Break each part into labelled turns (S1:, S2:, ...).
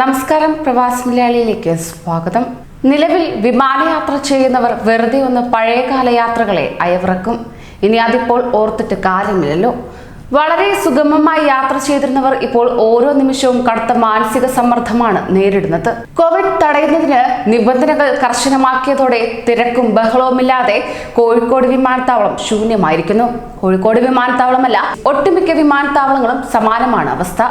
S1: നമസ്കാരം പ്രവാസ് മലയാളിയിലേക്ക് സ്വാഗതം. നിലവിൽ വിമാനയാത്ര ചെയ്യുന്നവർ വെറുതെ ഒന്ന് പഴയകാല യാത്രകളെ അയവിറക്കും. ഇനി അതിപ്പോൾ ഓർത്തിട്ട് കാര്യമില്ലല്ലോ. വളരെ സുഗമമായി യാത്ര ചെയ്തിരുന്നവർ ഇപ്പോൾ ഓരോ നിമിഷവും കടുത്ത മാനസിക സമ്മർദ്ദമാണ് നേരിടുന്നത്. കോവിഡ് തടയുന്നതിന് നിബന്ധനകൾ കർശനമാക്കിയതോടെ തിരക്കും ബഹളവുമില്ലാതെ കോഴിക്കോട് വിമാനത്താവളം ശൂന്യമായിരിക്കുന്നു. കോഴിക്കോട് വിമാനത്താവളമല്ല ഒട്ടുമിക്ക വിമാനത്താവളങ്ങളും സമാനമാണ് അവസ്ഥ.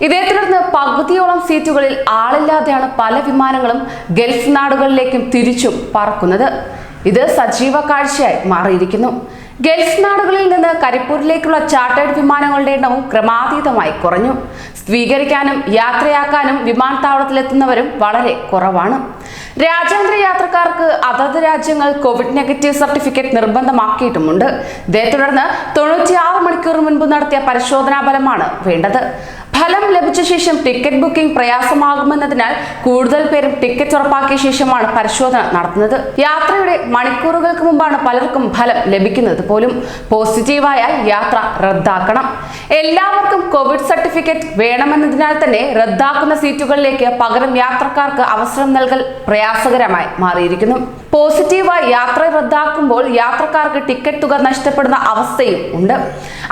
S1: ഇതേ തുടർന്ന് പകുതിയോളം സീറ്റുകളിൽ ആളില്ലാതെയാണ് പല വിമാനങ്ങളും ഗൾഫ് നാടുകളിലേക്കും തിരിച്ചും പറക്കുന്നത്. ഇത് സജീവ കാഴ്ചയായി മാറിയിരിക്കുന്നു. ഗൾഫ് നാടുകളിൽ നിന്ന് കരിപ്പൂരിലേക്കുള്ള ചാർട്ടേഡ് വിമാനങ്ങളുടെ എണ്ണവും ക്രമാതീതമായി കുറഞ്ഞു. സ്വീകരിക്കാനും യാത്രയാക്കാനും വിമാനത്താവളത്തിലെത്തുന്നവരും വളരെ കുറവാണ്. രാജ്യാന്തര യാത്രക്കാർക്ക് അതത് രാജ്യങ്ങൾ കോവിഡ് നെഗറ്റീവ് സർട്ടിഫിക്കറ്റ് നിർബന്ധമാക്കിയിട്ടുമുണ്ട്. ഇതേ തുടർന്ന് തൊണ്ണൂറ്റിയാറ് മണിക്കൂർ മുൻപ് നടത്തിയ പരിശോധനാ ഫലമാണ് വേണ്ടത്. ഫലം ലഭിച്ച ശേഷം ടിക്കറ്റ് ബുക്കിംഗ് പ്രയാസമാകുമെന്നതിനാൽ കൂടുതൽ പേരും ടിക്കറ്റ് ഉറപ്പാക്കിയ ശേഷമാണ് പരിശോധന നടത്തുന്നത്. യാത്രയുടെ മണിക്കൂറുകൾക്ക് മുമ്പാണ് പലർക്കും ഫലം ലഭിക്കുന്നത് പോലും. പോസിറ്റീവായാൽ യാത്ര റദ്ദാക്കണം. എല്ലാവർക്കും കോവിഡ് സർട്ടിഫിക്കറ്റ് വേണമെന്നതിനാൽ തന്നെ റദ്ദാക്കുന്ന സീറ്റുകളിലേക്ക് പകരം യാത്രക്കാർക്ക് അവസരം നൽകൽ പ്രയാസകരമായി മാറിയിരിക്കുന്നു. പോസിറ്റീവായി യാത്ര റദ്ദാക്കുമ്പോൾ യാത്രക്കാർക്ക് ടിക്കറ്റ് തുക നഷ്ടപ്പെടുന്ന അവസ്ഥയും ഉണ്ട്.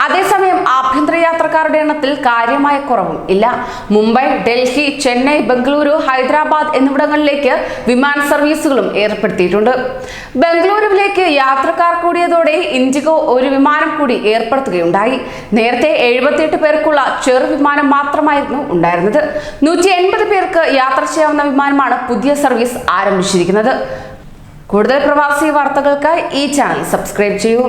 S1: അതേസമയം ആഭ്യന്തര യാത്രക്കാരുടെ എണ്ണത്തിൽ കാര്യമായ കുറവും ഇല്ല. മുംബൈ ഡൽഹി ചെന്നൈ ബംഗളൂരു ഹൈദരാബാദ് എന്നിവിടങ്ങളിലേക്ക് വിമാന സർവീസുകളും ഏർപ്പെടുത്തിയിട്ടുണ്ട്. ബംഗളൂരുവിലേക്ക് യാത്രക്കാർ കൂടിയതോടെ ഇൻഡിഗോ ഒരു വിമാനം കൂടി ഏർപ്പെടുത്തുകയുണ്ടായി. നേരത്തെ എഴുപത്തിയെട്ട് പേർക്കുള്ള ചെറു വിമാനം മാത്രമായിരുന്നു ഉണ്ടായിരുന്നത്. നൂറ്റി എൺപത് പേർക്ക് യാത്ര ചെയ്യാവുന്ന വിമാനമാണ് പുതിയ സർവീസ് ആരംഭിച്ചിരിക്കുന്നത്. കൂടുതൽ പ്രവാസി വാർത്തകൾക്കായി ഈ ചാനൽ സബ്സ്ക്രൈബ് ചെയ്യൂ